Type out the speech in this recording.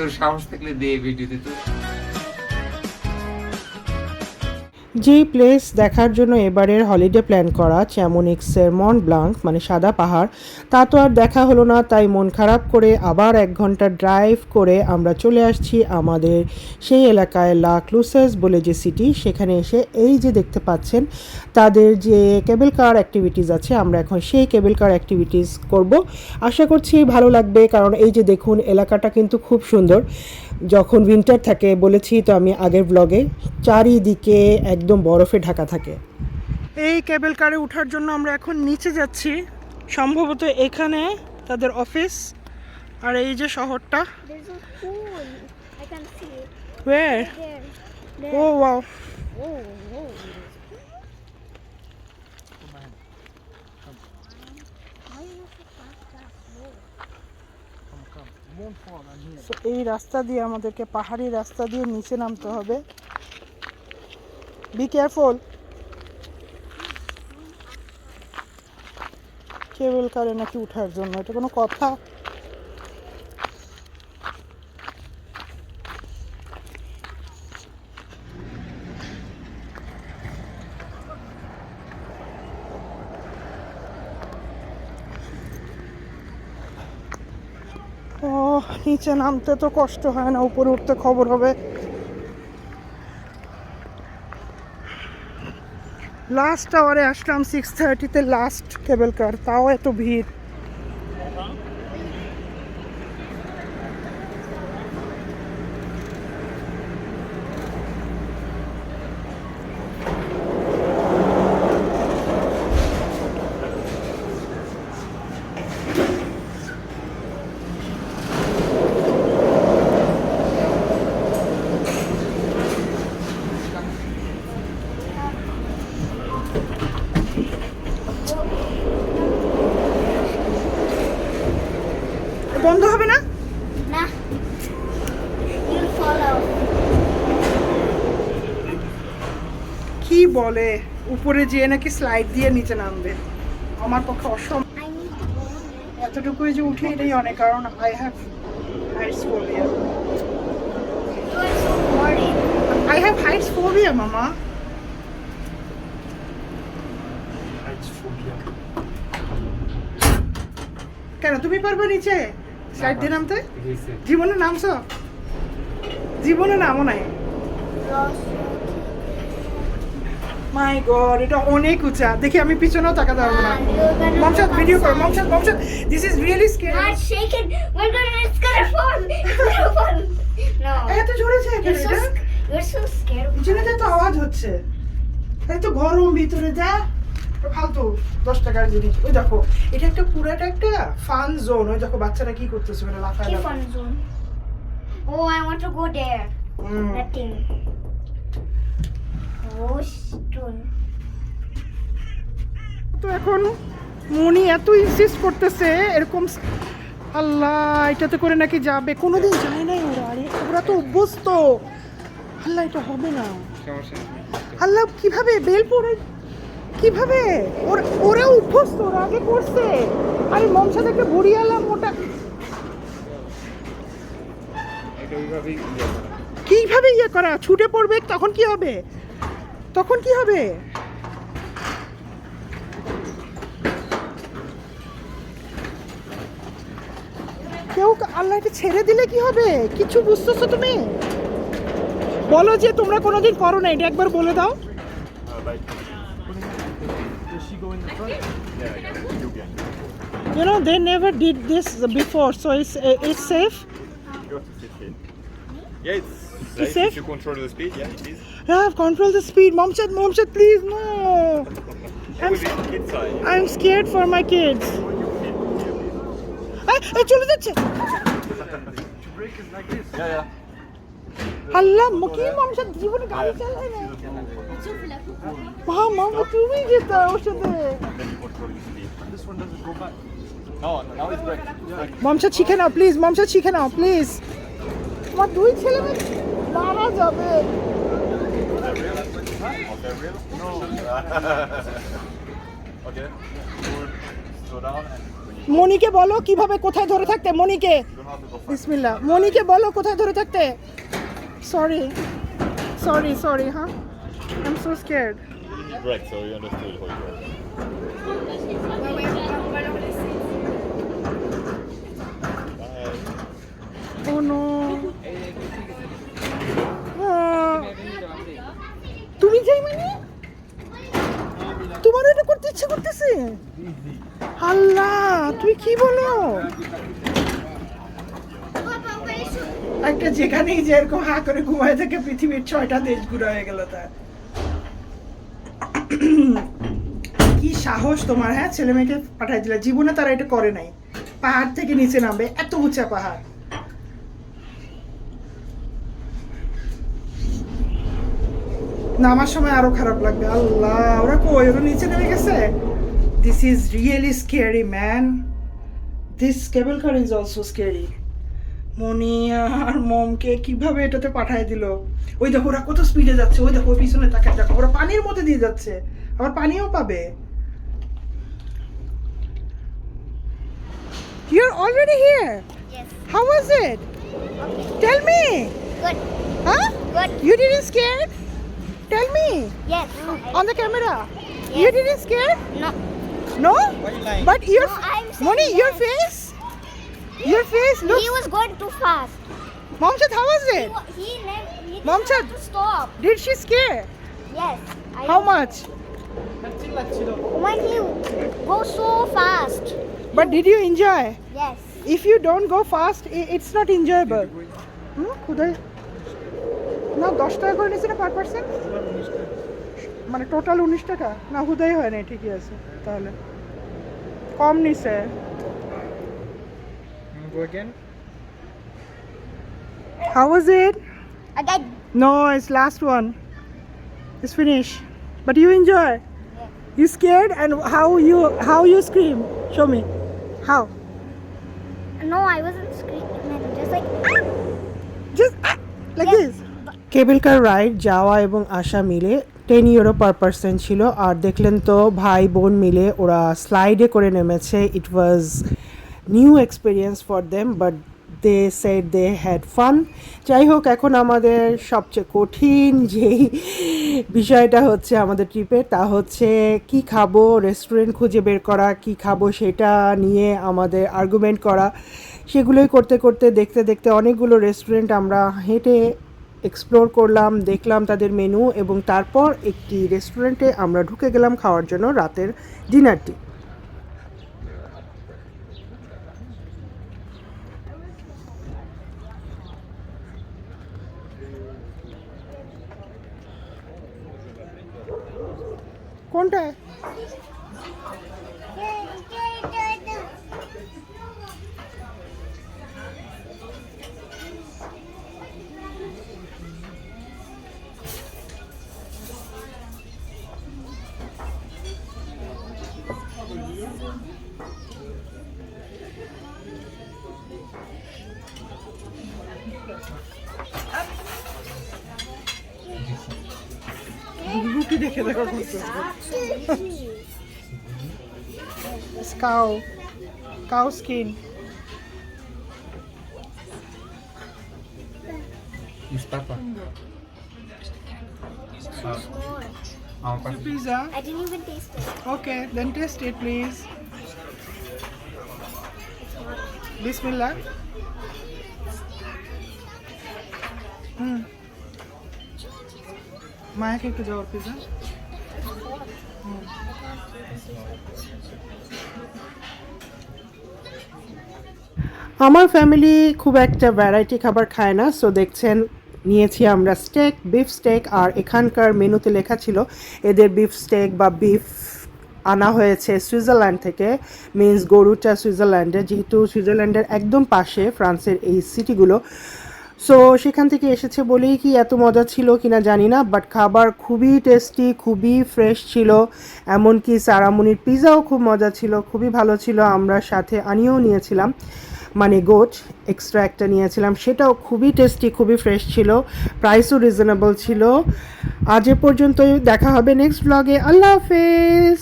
তোর সাহস থাকলে দে ভিডিওতে তো যেই প্লেস দেখার জন্য এবারের হলিডে প্ল্যান করা চ্যামোনিক্সের মন ব্লাঙ্ক মানে সাদা পাহাড়। তা তো আর দেখা হলো না, তাই মন খারাপ করে আবার এক ঘণ্টা ড্রাইভ করে আমরা চলে আসছি আমাদের সেই এলাকায় লা ক্লুসেস বলে যে সিটি সেখানে এসে এই যে দেখতে পাচ্ছেন, তাদের যে কেবল কার অ্যাক্টিভিটিস আছে, আমরা এখন সেই কেবল কার অ্যাক্টিভিটিস করব। আশা করছি ভালো লাগবে, কারণ এই যে দেখুন, এলাকাটা কিন্তু খুব সুন্দর। যখন উইন্টার থাকে, বলেছি তো আমি আগের ব্লগে চারিদিকে একদম বরফে ঢাকা থাকে এই কেবল কারে ওঠার জন্য আমরা এখন নিচে যাচ্ছি সম্ভবত এখানে তাদের অফিস আর এই যে শহরটা. ওয়ার There. ও There. Wow Oh, oh. So, এই রাস্তা দিয়ে আমাদেরকে পাহাড়ি রাস্তা দিয়ে নিচে নামতে হবে বি কেয়ারফুল কেবল কারে নাকি উঠার জন্য, এটা কোনো কথা? ও, নিচে নামতে তো কষ্ট হয় না, উপরে উঠতে খবর হবে। লাস্ট আওয়ারে আসলাম সিক্স থার্টিতে লাস্ট কেবল কার তাও এত ভিড়। বন্ধ হবে না. কি বলে? উপরে যেয়ে নাকি স্লাইড দিয়ে নিচে নামবে। আমার পক্ষে অসম. এতটুকুই যে উঠে এটাই অনেক কারণ I have heights phobia. I have heights phobia মামা কেন? তুমি পারবে নিচে? স্লাইড দিয়ে নামতে জীবনে নামছো জীবনে নামো নাই মাই গড এটা অনেক উঁচা দেখি আমি পিছনেও তাকাতে পারব না মমসাদ ভিডিও করো. মমসাদ মমসাদ this is really scary. It's gonna fall. It's gonna fall. No. এত জোরেছে You're so. এটা sc- You're so scared. পিছনে তো আওয়াজ হচ্ছে এই তো গরম ভিতরে যা ফালতু দশ টাকার জিনিস ওই দেখো এটা একটা পুরাটা একটা ফান জোন ওই দেখো বাচ্চারা কি করতেছে ওখানে লাফায়. Oh, I want to go there. Hmm. That thing. Oh, stone. তো এখন মনি এত ইনসিস্ট করতেছে এরকম আল্লাহ এটাতে করে নাকি যাবে কোনোদিন যায় নাই ওরা আরে ওরা তো অভ্যস্ত আল্লাহ এটা হবে না আল্লাহ কীভাবে বেল পড়ে কীভাবে? ওরা ওরা অভ্যস্ত ওরা আগে করছে। আরে মমসাদ একটা বুড়ি আলাম ওটা। কীভাবে ইয়ে করা? ছুটে পড়বে তখন কি হবে? তখন কি হবে? কেউ আল্লাহ এটা ছেড়ে দিলে কি হবে? কিছু বুঝতেছো তুমি? বলো যে তোমরা কোনোদিন করো না এটা একবার বলে দাও। go in the front? Yeah. You can. You know, they never did this before, so it's uh, it's safe. You have to sit in. Yeah, it's, it's safe. If you control the speed, yeah, it is. Yeah, I've controlled the speed. Mom said, Mom said, please, no. I'm, I'm scared for my kids. I, I, told you that To break is like this. Yeah, yeah. হারলাম মুখে মানুষের জীবন গাড়ি তুমি যেতে ওর সাথে। মামসা শিখে নাও please মামসা শিখে নাও please তোমার দুই ছেলে মারা যাবে। মনিকে বলো কীভাবে কোথায় ধরে থাকতে? মনিকে বিসমিল্লা মনিকে বলো কোথায় ধরে থাকতে? সরি সরি সরি হ্যাঁ I am so scared Right, so you understood how it works. Bye. ও তুমি যাই মানে? তোমার এটা করতে ইচ্ছে করতেছে? আল্লাহ তুই কি বলো? একটা যেখানেই হা করে ঘুমায় থাকে, পৃথিবীর ছয়টা দেশ ঘুরে হয়ে গেল তার। কি সাহস তোমার হ্যাঁ? ছেলে মেয়েকে পাঠাই দিলে। জীবনে তারা এটা করে নাই। পাহাড় থেকে নিচে নামবে। এত উঁচা পাহাড়। নামার সময় আরও খারাপ লাগবে। আল্লাহ, ওরা কই? ওরা নিচে নেমে গেছে? This is really scary man this cable car is also scary Moni আর মমকে কীভাবে এটাতে পাঠায় দিল ওই দেখো ওরা কত স্পিডে যাচ্ছে ওই দেখো পিছনে তাকায় দেখো ওরা পানির মধ্যে দিয়ে যাচ্ছে আবার পানিও পাবে You're already here. Yes. How was it? Tell me. Good. Huh? Good. You didn't scared? Tell me. Yes. On the camera. You Yes. didn't scared? No. No? But your No, Moni, your face? Your face looks He was going too fast. Momchad, how was it? he, he didn't Mom said- have to stop. Did she scare? Yes. I How much? When he goes so fast. But you, did you enjoy? Yes. If you don't go fast, it's not enjoyable. হুম কোথায় না দশ টাকা করে নিয়েছে না পার percent মানে total উনিশ টাকা না হুদাই হয় না ঠিকই আছে তাহলে কম নিছে Go again. How was it? Again. No, it's last one. It's finished. But you enjoy. Yeah. You scared and how you how you scream? Show me. How? No, I wasn't screaming. Just like. ah! Just ah, like Yes. this. Cable car ride যাওয়া এবং আসা মিলে ten euro per person ছিল আর দেখলেন তো ভাই বোন মিলে ওরা স্লাইডে করে নেমেছে it was new experience for them but they said they had fun যাই হোক এখন আমাদের সবচেয়ে কঠিন যেই বিষয়টা হচ্ছে আমাদের ট্রিপের তা হচ্ছে কি খাব রেস্টুরেন্ট খুঁজে বের করা, কি খাব সেটা নিয়ে আমাদের আর্গুমেন্ট করা। সেগুলোই করতে করতে, দেখতে দেখতে অনেকগুলো রেস্টুরেন্ট আমরা হেঁটে এক্সপ্লোর করলাম, দেখলাম তাদের মেনু এবং তারপর একটি রেস্টুরেন্টে আমরা ঢুকে গেলাম খাওয়ার জন্য রাতের ডিনারটি কোনটা রুটি দেখে দেখো cow cow skin It's Papa. Our Papa. Pizza I didn't even taste it. Okay then taste it please বিসমিল্লাহ হুম মায়াকে একটু যাওয়ার পিজা আমার ফ্যামিলি খুব একটা ভ্যারাইটি খাবার খায় না সো দেখছেন, নিয়েছি আমরা স্টেক বিফ স্টেক আর এখানকার মেনুতে লেখা ছিল, এদের বিফ স্টেক বা বিফ আনা হয়েছে সুইজারল্যান্ড থেকে মিন্স গরুটা সুইজারল্যান্ডে যেহেতু সুইজারল্যান্ডের একদম পাশে, ফ্রান্সের এই সিটিগুলো সো সেখান থেকে এসেছে বলেই কি এত মজা ছিল কিনা জানি না বাট খাবার খুবই টেস্টি খুবই ফ্রেশ ছিল। এমনকি সারামুনির পিৎজাও খুব মজা ছিল, খুবই ভালো ছিল। আমরা সাথে আনিয়েও নিয়েছিলাম মানে গোট এক্সট্রা একটা নিয়েছিলাম। সেটাও খুবই টেস্টি খুবই ফ্রেশ ছিল প্রাইসও রিজনেবল ছিল। আজ এ পর্যন্তই দেখা হবে নেক্সট ব্লগে আল্লাহ হাফেজ!